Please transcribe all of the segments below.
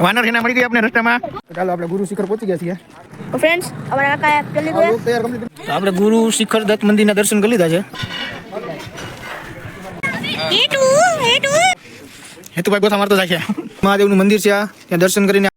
વાનર છે મળી ગઈ આપણે રસ્તામાં? ચાલો આપણે ગુરુ શિખર પહોંચી ગયા છીએ. ફ્રેન્ડ્સ અમારા કાકા complete. તો આપણે ગુરુ શિખર દત્ત મંદિરના દર્શન કરી લીધા છે. હેતુભાઈ ગોથા મારતો જાય છે. મહાદેવનું મંદિર છે આ ત્યાં દર્શન કરીને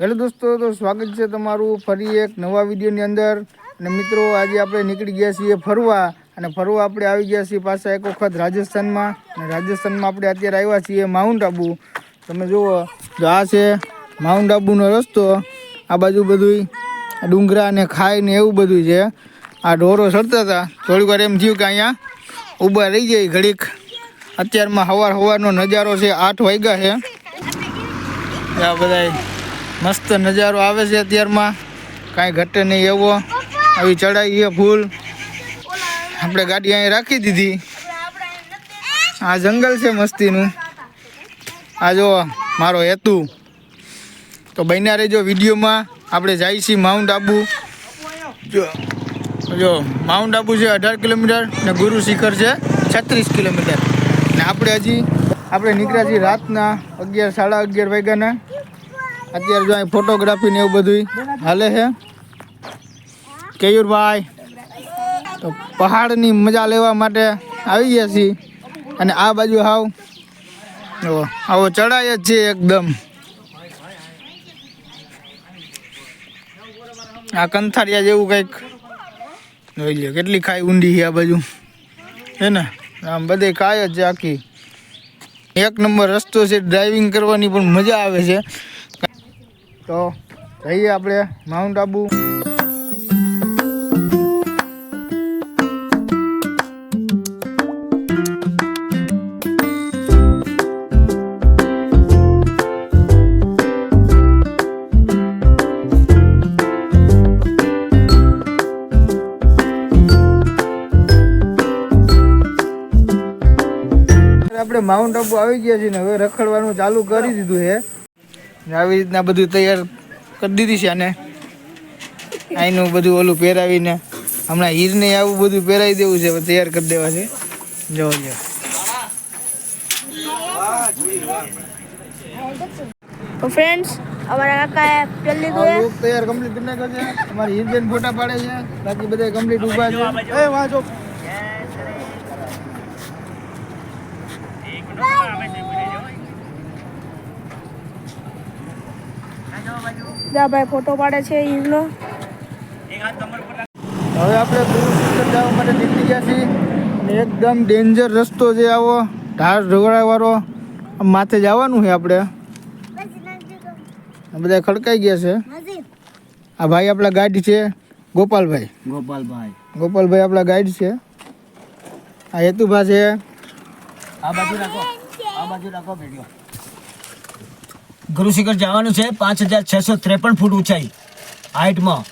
હેલો દોસ્તો તો સ્વાગત છે તમારું ફરી એક નવા વિડીયોની અંદર. અને મિત્રો આજે આપણે નીકળી ગયા છીએ ફરવા. અને ફરવા આપણે આવી ગયા છીએ પાછા એક વખત રાજસ્થાનમાં. અને રાજસ્થાનમાં આપણે અત્યારે આવ્યા છીએ માઉન્ટ આબુ. તમે જુઓ જો આ છે માઉન્ટ આબુનો રસ્તો. આ બાજુ બધું ડુંગરા ને ખાઈ ને એવું બધું છે. આ ઢોરો ચડતા હતા. થોડીક વાર એમ થયું કે અહીંયા ઊભા રહી જાય ઘડીક. અત્યારમાં હવાર હવારનો નજારો છે. આઠ વાગ્યા છે. આ બધા મસ્ત નજારો આવે છે અત્યારમાં. કાંઈ ઘટે નહીં એવો. આવી ચડાઈ છે ફૂલ. આપણે ગાડી અહીં રાખી દીધી. આ જંગલ છે મસ્તીનું. આ જો મારો હેતુ. તો બન્યા રહેજો વિડીયોમાં. આપણે જાય છીએ માઉન્ટ આબુ. જો જો, માઉન્ટ આબુ છે અઢાર કિલોમીટર ને ગુરુ શિખર છે છત્રીસ કિલોમીટર. ને આપણે હજી, આપણે નીકળ્યા છીએ રાતના અગિયાર, સાડા અગિયાર વાગ્યાના. અત્યારે જો અહીં ફોટોગ્રાફી ને એવું બધું હાલે છે. કેયુરભાઈ, તો પહાડની મજા લેવા માટે આવી ગયા છીએ. અને આ બાજુ હાવ આવો ચડાય જ છે એકદમ. આ કંથારિયા જેવું કંઈક. જોઈ લે કેટલી ખાઈ ઊંડી છે આ બાજુ. હે ને? આમ બધે ખાય જ છે આખી. એક નંબર રસ્તો છે ડ્રાઇવિંગ કરવાની પણ મજા આવે છે. તો જઈએ આપણે, માઉન્ટ આબુ. આપણે માઉન્ટ આબુ આવી ગયા છીએ ને હવે રખડવાનું ચાલુ કરી દીધું છે. આવી રીતના બધું તૈયાર કરી દીધી છે આને. આઈનું બધું ઓલું પહેરાવીને હમણાં હીરને આવું બધું પહેરાવી દેવું છે તૈયાર કરી દેવા છે. જો જો. તો ફ્રેન્ડ્સ અમારા કાકાએ પેલી આ look તૈયાર કમ્પ્લીટ કરી નાખ્યો છે. અમારી હીરબેન ફોટા પાડે છે. બાકી બધા કમ્પ્લીટ ઊભા છે. એ વાંચો. ભાઈ ફોટો પાડે છે ઈદનો હવે આપણે ગુરુ જવા માટે નીકળી ગયા છીએ. અને એકદમ ડેન્જર રસ્તો છે આવો. ઢાળ ઢગડાવાળો આમ માથે જવાનું છે આપણે. આ બધા ખડકાઈ ગયા છે. આ ભાઈ આપણા ગાઈડ છે. ગોપાલભાઈ. ગોપાલભાઈ. ગોપાલભાઈ આપણા ગાઈડ છે. આ હેતુભા છે. આ બાજુ રાખો. આ બાજુ રાખો વીડિયો ગુરુશિખર જવાનું છે. પાંચ હજાર છસો ત્રેપન ફૂટ ઊંચાઈ. હાઇટમાં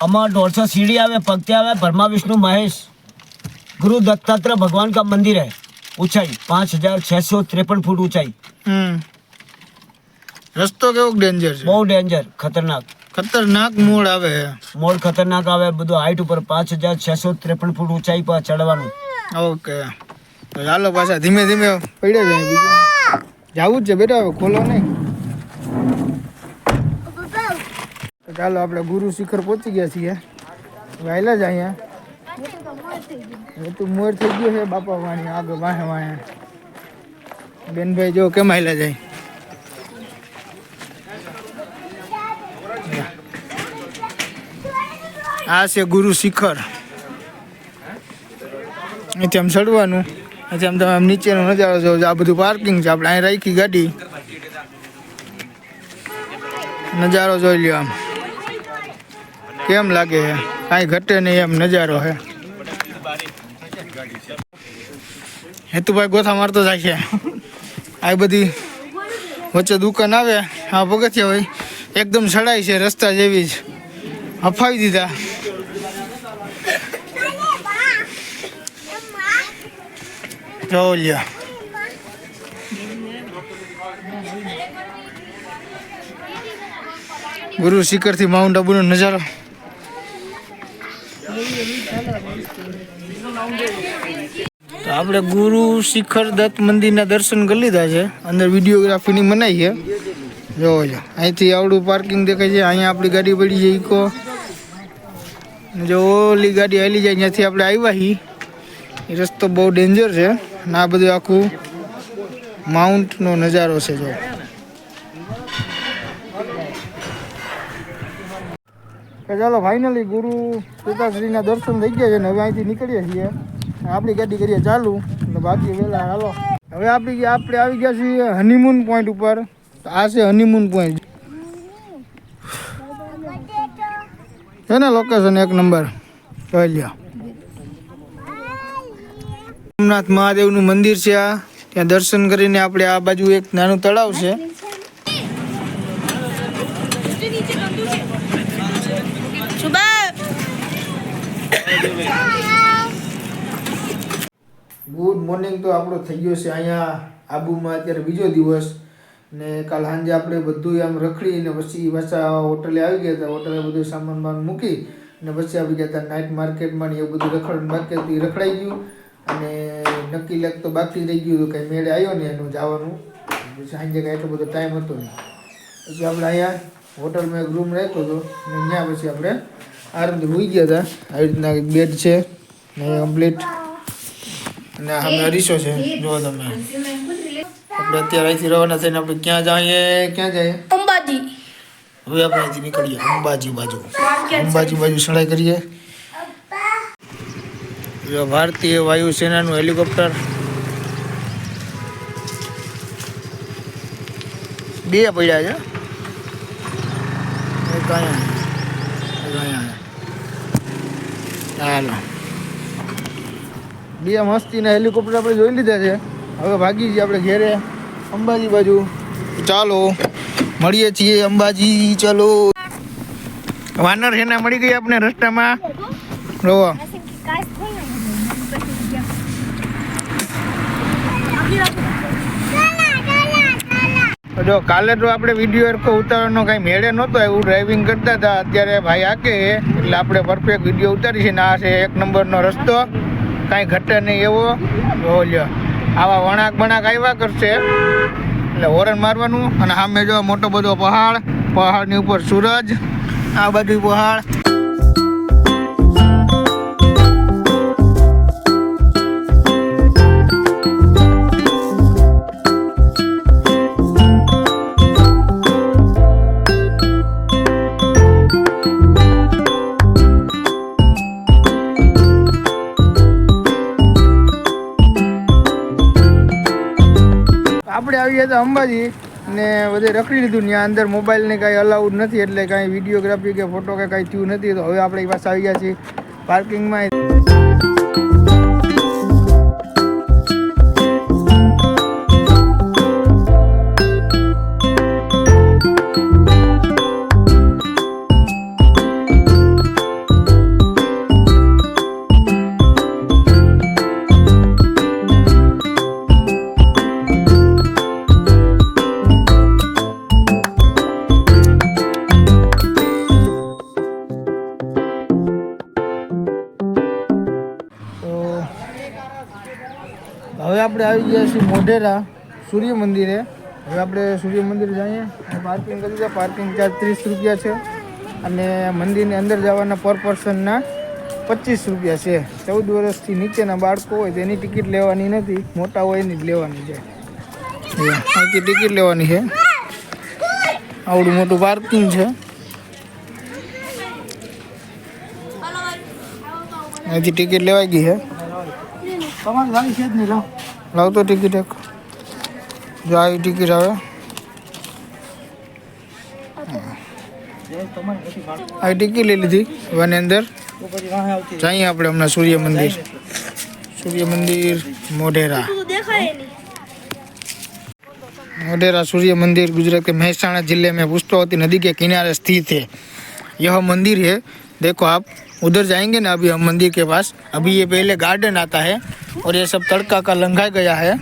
અમારા દોઢસો સીડી આવે પગતે આવે ભરમા વિષ્ણુ મહેશ. ગુરુ દત્તાત્ર ભગવાન કા મંદિર હે. ઊંચાઈ પાંચ હજાર છસો ત્રેપન ફૂટ ઊંચાઈ. રસ્તો કેવો ડેન્જર છે? બહુ ડેન્જર ખતરનાક. ખતરનાક મોડ આવે. મોડ ખતરનાક આવે બધું હાઈટ ઉપર પાંચ હજાર છસો ત્રેપન ફૂટ ઊંચાઈ પર ચડવાનું. ઓકે. ચાલો પાછા ધીમે ધીમે પડ્યા જાય જવું જ છે બેટા ખોલો નહીં. ચાલો આપણે ગુરુ શિખર પહોંચી ગયા છીએ. વહેલા જ અહીંયા. એ મોર થઈ ગયો છે બાપા વાણી, આગળ વાહે વાહે. બેનભાઈ જો કેમ આવેલા જાય? આ છે ગુરુ શિખર. અહીંથી આમ ચડવાનું. અહીંથી આમ તમે આમ નીચેનો નજારો જોવો આ બધું પાર્કિંગ છે, આપણે અહીં રાખી ગાડી. નજારો જોઈ લ્યો આમ. કેમ લાગે છે? કાંઈ ઘટે નહીં એમ નજારો છે. હેતુભાઈ ગોથા મારતો જાય છે. આ બધી વચ્ચે દુકાન આવે, આ પગથિયા હોય, એકદમ સડાઈ છે, રસ્તા જેવી જ. હફાવી દીધા. જો લ્યો. ગુરુ શિખરથી માઉન્ટ આબુનો નજારો. તો આપણે ગુરુ શિખર દત્ત મંદિરના દર્શન કરી લીધા છે. અંદર વિડીયોગ્રાફીની મનાઈ છે. જોવો જો. અહીંથી આવડું પાર્કિંગ દેખાય છે. અહીંયા આપણી ગાડી પડી છે ઇકો. જો ઓલી ગાડી હાલી જાય, ત્યાંથી આપણે આવ્યા હી. એ રસ્તો બહુ ડેન્જર છે. અને આ બધું આખું માઉન્ટનો નજારો છે, જો. તો ચાલો ફાઇનલી ગુરુ પિતાશ્રીના દર્શન થઈ ગયા છે ને હવે અહીંથી નીકળીએ છીએ. આપણી ગાડી કરીએ ચાલુ અને બાકી વહેલા હાલો. હવે આપણી આપણે આવી ગયા છીએ હનીમૂન પોઈન્ટ ઉપર. તો આ છે હનીમૂન પોઈન્ટ છે ને લોકેશન એક નંબર જોઈ લ્યો. સોમનાથ મહાદેવનું મંદિર છે આ. ત્યાં દર્શન કરીને આપણે આ બાજુ એક નાનું તળાવ છે. ગુડ મોર્નિંગ તો આપણો થઈ ગયો છે અહીંયા આબુમાં અત્યારે બીજો દિવસ. ને કાલ સાંજે આપણે બધું આમ રખડીને પછી પાછા હોટલે આવી ગયા હતા. હોટલે બધું સામાન બાન મૂકી ને પછી આવી ગયા હતા નાઇટ માર્કેટમાં ને એવું બધું રખડ બાકી હતું રખડાઈ ગયું. અને નક્કી લગ તો બાકી રહી ગયું હતું કંઈ મેળે આવ્યો ને એનું જવાનું. પછી સાંજે કાંઈ એટલો બધો ટાઈમ હતો નહીં. પછી આપણે અહીંયા હોટલમાં એક રૂમ રાખ્યો હતો ને ત્યાં પછી આપણે આરામથી હોઈ ગયા હતા આવી રીતના બેડ છે ને કમ્પ્લીટ અને અમે અરીસો છે. જો તમે. આપણે અત્યારે અહીંથી રવાના થઈને આપણે ક્યાં જઈએ? ક્યાં જઈએ? અંબાજી. હવે આપણે અહીંથી નીકળીએ. અંબાજી બાજુ. અંબાજી બાજુ ચડાઈ કરીએ. જો ભારતીય વાયુસેનાનું હેલિકોપ્ટર. બે પડ્યા છે. એક અહીંયા. એક અહીંયા. હાલો. બે મસ્તીના હેલિકોપ્ટર આપણે જોઈ લીધા છે. હવે ભાગી છીએ આપણે ઘેરે. અંબાજી બાજુ. ચાલો, મળીએ છીએ અંબાજી, ચાલો. વાનર છે મળી ગઈ આપણે રસ્તામાં. તો જો કાલે તો આપણે વીડિયો એરકો ઉતારવાનો કાંઈ મેળે નહોતો, એવું ડ્રાઇવિંગ કરતા હતા. અત્યારે ભાઈ આકે, એટલે આપણે પરફેક્ટ વીડિયો ઉતારી છે ને આ છે એક નંબરનો રસ્તો. કાંઈ ઘટે નહીં એવો. બોલ્યો આવા વણાક બણાક આવ્યા કરશે. એટલે હોરન મારવાનું અને સામે જો મોટો બધો પહાડ, પહાડની ઉપર સૂરજ, આ બધું પહાડ. આપણે આવી ગયા હતા અંબાજી ને બધે રખડી લીધું ત્યાં અંદર મોબાઈલ ને કાંઈ અલાઉડ નથી, એટલે કાંઈ વિડીયોગ્રાફી કે ફોટો કે કાંઈ થયું નથી, તો હવે આપણે પાસે આવી ગયા છીએ પાર્કિંગમાં આપણે આવી ગયા છીએ મોઢેરા સૂર્ય મંદિરે. હવે આપણે સૂર્ય મંદિર જઈએ. પાર્કિંગ કરી છે પાર્કિંગ ચાર્જ ત્રીસ રૂપિયા છે. અને મંદિરની અંદર જવાના પર પર્સનના પચીસ રૂપિયા છે. ચૌદ વર્ષથી નીચેના બાળકો હોય તેની ટિકિટ લેવાની નથી. મોટા હોય એની જ લેવાની છે. અહીંથી ટિકિટ લેવાની છે. આવડું મોટું પાર્કિંગ છે. અહીંથી ટિકિટ લેવાઈ ગઈ છે. તમારે ગાડી છે જ નહીં લાવ લાવતો ટિકિટ એક જો આવી ટિકિટ આવે આવી ટિકિટ લઈ લીધી વની અંદર જઈએ આપણે હમણાં સૂર્ય મંદિર સૂર્ય મંદિર મોઢેરા દેખાય નહીં मोढेरा सूर्य मंदिर गुजरात के महसाणा जिले में पुष्पावती नदी के किनारे स्थित है यह मंदिर है देखो आप उधर जाएंगे ना अभी हम मंदिर के पास अभी ये पहले गार्डन आता है और ये सब तड़का का लंघाई गया है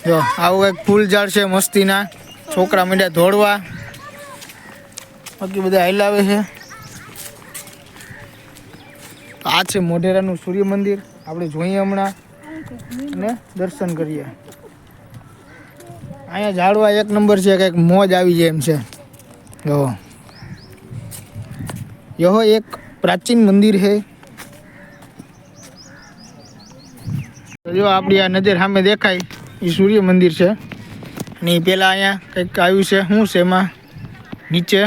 જો આવું એક ફૂલ ઝાડ છે મસ્તીના છોકરા મીંડ્યા દોડવા બાકી બધા હલાવે છે તો આ છે મોઢેરાનું સૂર્ય મંદિર આપણે જોઈએ હમણાં અને દર્શન કરીએ અહીંયા ઝાડવા એક નંબર છે કંઈક મોજ આવી જાય એમ છે જો યહો એક પ્રાચીન મંદિર છે તો જો આપણી આ નજર સામે દેખાય, એ સૂર્ય મંદિર છે. અને એ પેલા અહીંયા કંઈક આવ્યું છે, શું છે એમાં? નીચે.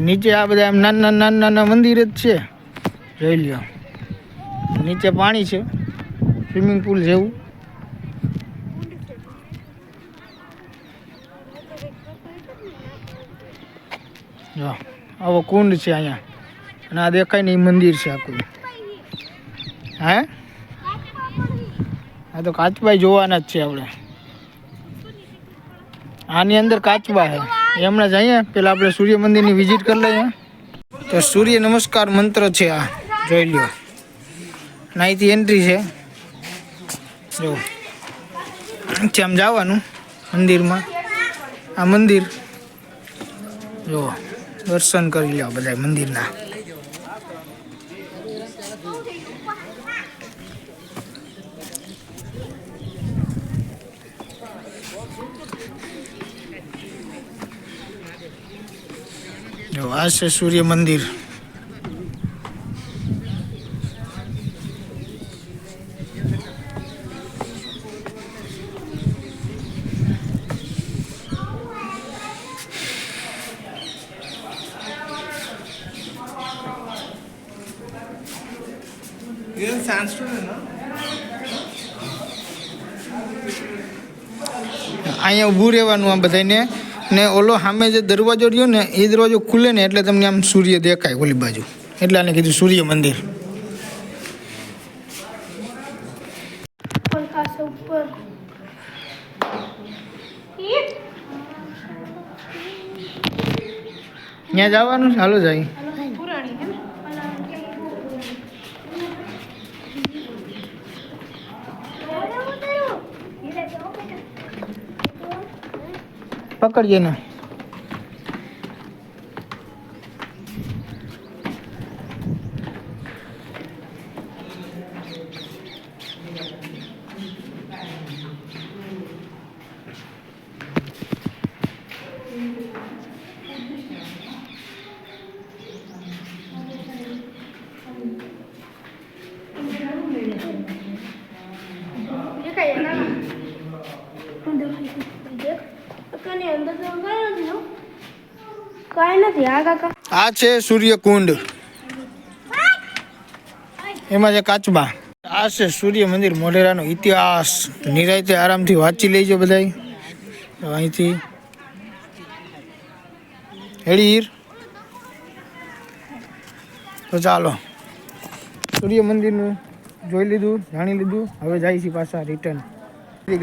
નીચે આ બધા એમ નાના નાના નાના મંદિર જ છે. જોઈ લ્યો. નીચે પાણી છે. સ્વિમિંગ પુલ જેવું. જો, આવો કુંડ છે અહીંયા. અને આ દેખાય ને એ મંદિર છે આખું. હે? આ તો કાચબાઈ જોવાના જ છે આપણે. આની અંદર કાચબા છે. જ જઈએ પેલા આપણે સૂર્ય મંદિરની વિઝિટ કરી લઈએ. તો સૂર્ય નમસ્કાર મંત્ર છે આ. જોઈ લ્યો. અહીંથી એન્ટ્રી છે. જો. આમ જવાનું મંદિરમાં. આ મંદિર. જો. દર્શન કરી લો બધા મંદિરના. જો આ છે સૂર્ય મંદિર. અહીંયા ઊભું રહેવાનું આ બધાને ને ઓલો સામે જે દરવાજો રહ્યો ને એ દરવાજો ખુલે ને એટલે તમને આમ સૂર્ય દેખાય ઓલી બાજુ. એટલે આને કીધું સૂર્ય મંદિર. ત્યાં જવાનું? ચાલો હાલો જાય પુરાણી હે પકડજે ને દેખાય ના દેખ કાની અંદર તો કાંઈ નથી હો. આ છે સૂર્યકુંડ. એમાં છે કાચબા. આ છે સૂર્ય મંદિર મોઢેરાનો ઇતિહાસ. નિરાયતે આરામથી વાંચી લેજો બધા અહીંથી. હેડીર તો ચાલો. સૂર્ય મંદિરનું જોઈ લીધું, જાણી લીધું. હવે જાય છે પાછા રિટર્ન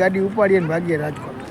ગાડી ઉપાડીએ ભાગીએ રાજકોટ.